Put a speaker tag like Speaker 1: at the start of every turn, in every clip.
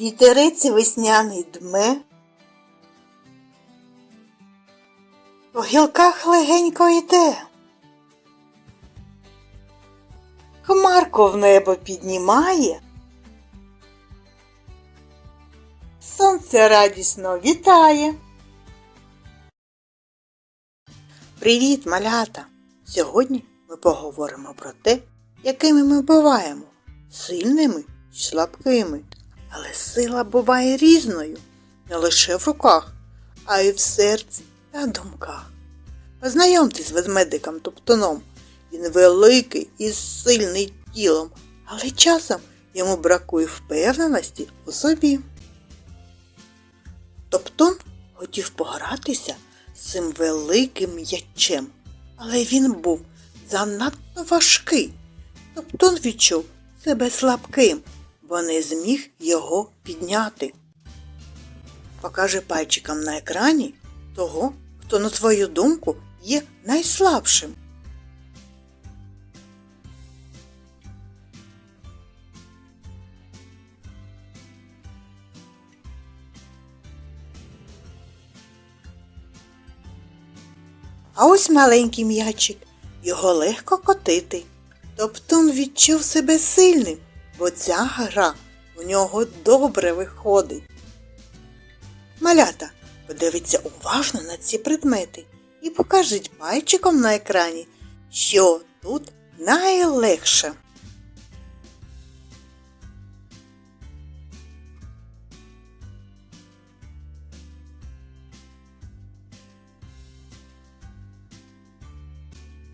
Speaker 1: Вітерець весняний дме. По гілках легенько йде. Хмарку в небо піднімає. Сонце радісно вітає. Привіт, малята! Сьогодні ми поговоримо про те, якими ми буваємо сильними чи слабкими. Але сила буває різною не лише в руках, а й в серці та думках. Познайомтесь з ведмедиком Топтуном. Він великий і сильний тілом, але часом йому бракує впевненості у собі. Топтун хотів погратися з цим великим м'ячем, але він був занадто важкий. Топтун відчув себе слабким, бо не зміг його підняти. Покажи пальчиком на екрані того, хто, на твою думку, є найслабшим. А ось маленький м'ячик, його легко котити. Топтун відчув себе сильним, бо ця гра у нього добре виходить. Малята, подивіться уважно на ці предмети і покажіть пальчиком на екрані, що тут найлегше.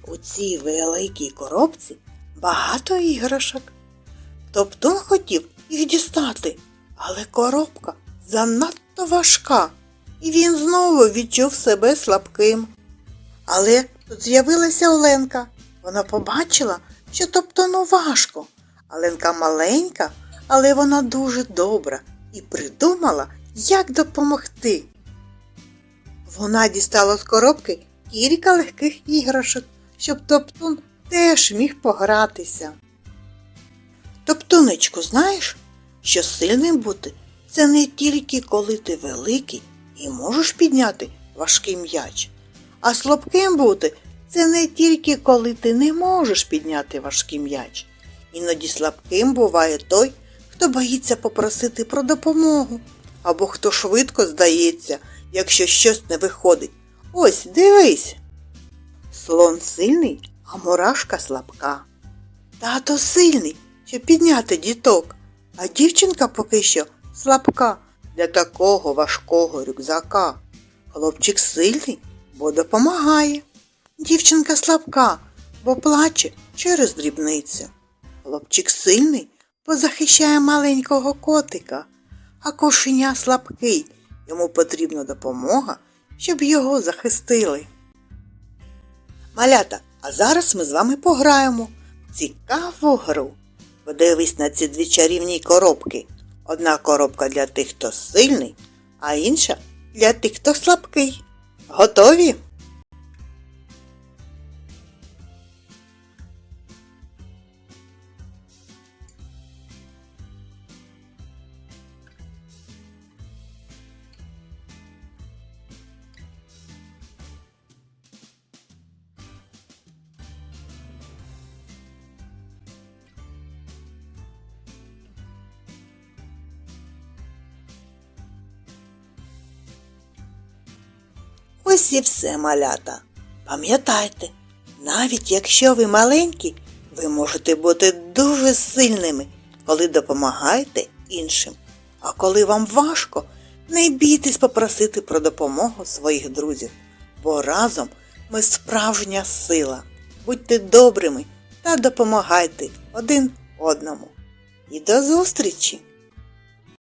Speaker 1: У цій великій коробці багато іграшок. Топтун хотів їх дістати, але коробка занадто важка, і він знову відчув себе слабким. Але тут з'явилася Оленка. Вона побачила, що Топтуну важко. Оленка маленька, але вона дуже добра і придумала, як допомогти. Вона дістала з коробки кілька легких іграшок, щоб Топтун теж міг погратися. Топтунечку, знаєш, що сильним бути це не тільки коли ти великий і можеш підняти важкий м'яч, а слабким бути це не тільки коли ти не можеш підняти важкий м'яч. Іноді слабким буває той, хто боїться попросити про допомогу, або хто швидко здається, якщо щось не виходить. Ось дивись. Слон сильний, а мурашка слабка. Тато сильний, щоб підняти діток, а дівчинка поки що слабка для такого важкого рюкзака. Хлопчик сильний, бо допомагає. Дівчинка слабка, бо плаче через дрібницю. Хлопчик сильний, бо захищає маленького котика, а кошеня слабкий, йому потрібна допомога, щоб його захистили. Малята, а зараз ми з вами пограємо в цікаву гру. Подивись на ці дві чарівні коробки. Одна коробка для тих, хто сильний, а інша для тих, хто слабкий. Готові? Ось і все, малята. Пам'ятайте, навіть якщо ви маленькі, ви можете бути дуже сильними, коли допомагаєте іншим. А коли вам важко, не бійтесь попросити про допомогу своїх друзів, бо разом ми справжня сила. Будьте добрими та допомагайте один одному. І до зустрічі!